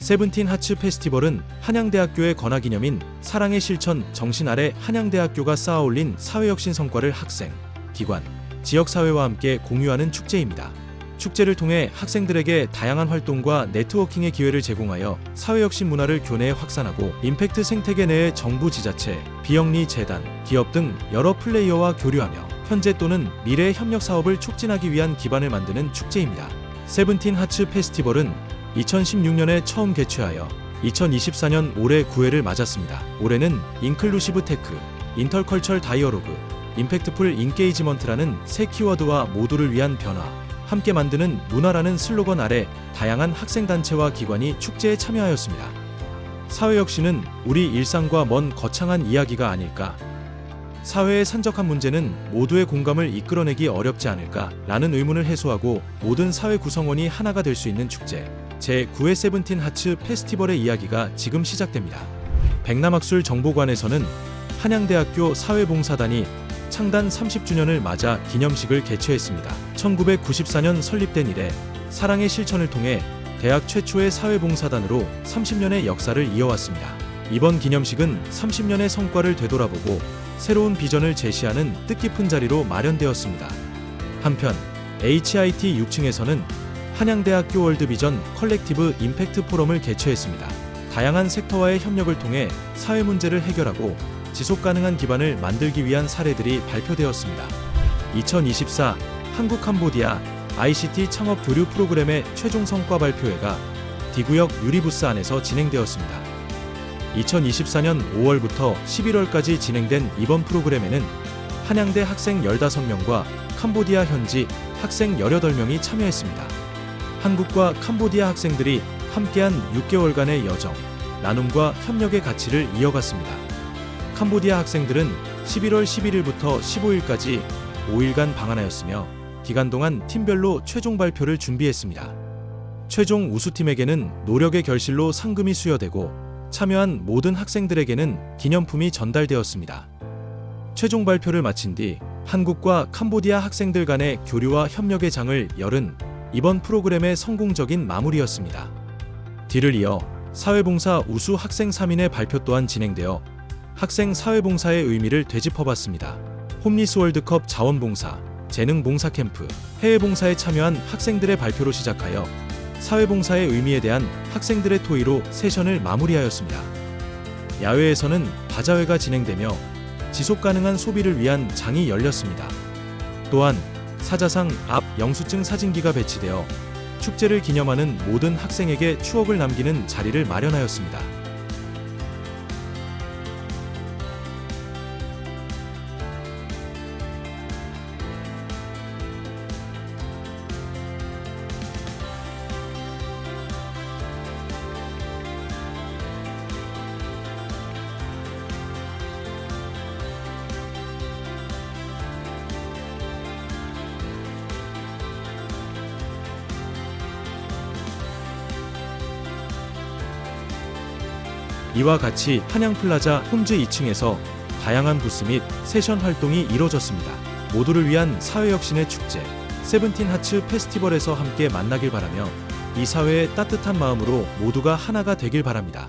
세븐틴 하츠 페스티벌은 한양대학교의 건화기념인 사랑의 실천 정신 아래 한양대학교가 쌓아올린 사회혁신 성과를 학생, 기관, 지역사회와 함께 공유하는 축제입니다. 축제를 통해 학생들에게 다양한 활동과 네트워킹의 기회를 제공하여 사회혁신 문화를 교내에 확산하고 임팩트 생태계 내의 정부 지자체, 비영리 재단, 기업 등 여러 플레이어와 교류하며 현재 또는 미래의 협력 사업을 촉진하기 위한 기반을 만드는 축제입니다. 세븐틴 하츠 페스티벌은 2016년에 처음 개최하여 2024년 올해 9회를 맞았습니다. 올해는 인클루시브 테크, 인터컬처럴 다이어로그, 임팩트풀 인게이지먼트라는 새 키워드와 모두를 위한 변화, 함께 만드는 문화라는 슬로건 아래 다양한 학생단체와 기관이 축제에 참여하였습니다. 사회혁신은 우리 일상과 먼 거창한 이야기가 아닐까. 사회의 산적한 문제는 모두의 공감을 이끌어내기 어렵지 않을까 라는 의문을 해소하고 모든 사회 구성원이 하나가 될 수 있는 축제 제9회 세븐틴 하츠 페스티벌의 이야기가 지금 시작됩니다. 백남학술 정보관에서는 한양대학교 사회봉사단이 창단 30주년을 맞아 기념식을 개최했습니다. 1994년 설립된 이래 사랑의 실천을 통해 대학 최초의 사회봉사단으로 30년의 역사를 이어왔습니다. 이번 기념식은 30년의 성과를 되돌아보고 새로운 비전을 제시하는 뜻깊은 자리로 마련되었습니다. 한편 HIT 6층에서는 한양대학교 월드비전 컬렉티브 임팩트 포럼을 개최했습니다. 다양한 섹터와의 협력을 통해 사회 문제를 해결하고 지속 가능한 기반을 만들기 위한 사례들이 발표되었습니다. 2024 한국 캄보디아 ICT 창업 교류 프로그램의 최종 성과 발표회가 D구역 유리부스 안에서 진행되었습니다. 2024년 5월부터 11월까지 진행된 이번 프로그램에는 한양대 학생 15명과 캄보디아 현지 학생 18명이 참여했습니다. 한국과 캄보디아 학생들이 함께한 6개월간의 여정, 나눔과 협력의 가치를 이어갔습니다. 캄보디아 학생들은 11월 11일부터 15일까지 5일간 방한하였으며 기간 동안 팀별로 최종 발표를 준비했습니다. 최종 우수팀에게는 노력의 결실로 상금이 수여되고 참여한 모든 학생들에게는 기념품이 전달되었습니다. 최종 발표를 마친 뒤 한국과 캄보디아 학생들 간의 교류와 협력의 장을 열은 이번 프로그램의 성공적인 마무리였습니다. 뒤를 이어 사회봉사 우수 학생 3인의 발표 또한 진행되어 학생 사회봉사의 의미를 되짚어봤습니다. 홈리스 월드컵 자원봉사, 재능봉사 캠프, 해외봉사에 참여한 학생들의 발표로 시작하여 사회봉사의 의미에 대한 학생들의 토의로 세션을 마무리하였습니다. 야외에서는 바자회가 진행되며 지속 가능한 소비를 위한 장이 열렸습니다. 또한 사자상 앞 영수증 사진기가 배치되어 축제를 기념하는 모든 학생에게 추억을 남기는 자리를 마련하였습니다. 이와 같이 한양플라자 홈즈 2층에서 다양한 부스 및 세션 활동이 이뤄졌습니다. 모두를 위한 사회혁신의 축제 세븐틴 하츠 페스티벌에서 함께 만나길 바라며 이 사회의 따뜻한 마음으로 모두가 하나가 되길 바랍니다.